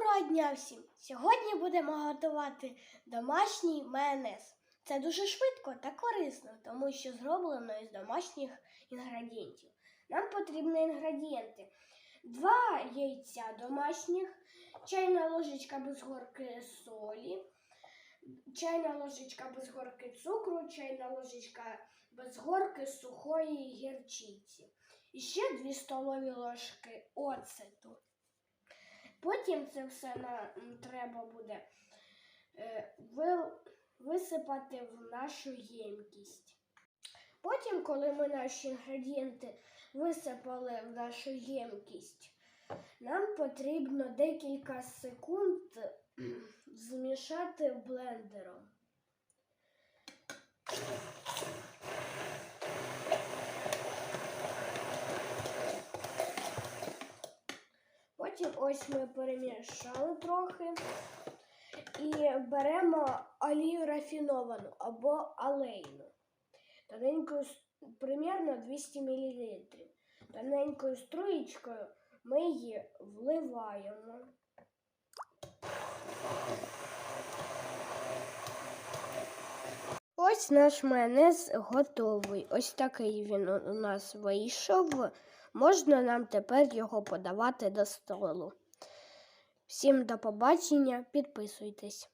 Доброго дня всім! Сьогодні будемо готувати домашній майонез. Це дуже швидко та корисно, тому що зроблено із домашніх інгредієнтів. Нам потрібні інгредієнти: два яйця домашніх, чайна ложечка без горки солі, чайна ложечка без горки цукру, чайна ложечка без горки сухої гірчиці. І ще 2 столові ложки оцету. Потім це все на, треба буде е, ви, висипати в нашу ємкість. Потім, коли ми наші інгредієнти висипали в нашу ємкість, нам потрібно декілька секунд змішати блендером. Потім ось ми перемішали трохи і беремо олію рафіновану або алейну. Тоненькою, примерно 200 мл. Тоненькою струєчкою ми її вливаємо. Ось наш майонез готовий. Ось такий він у нас вийшов. Можна нам тепер його подавати до столу. Всім до побачення, підписуйтесь.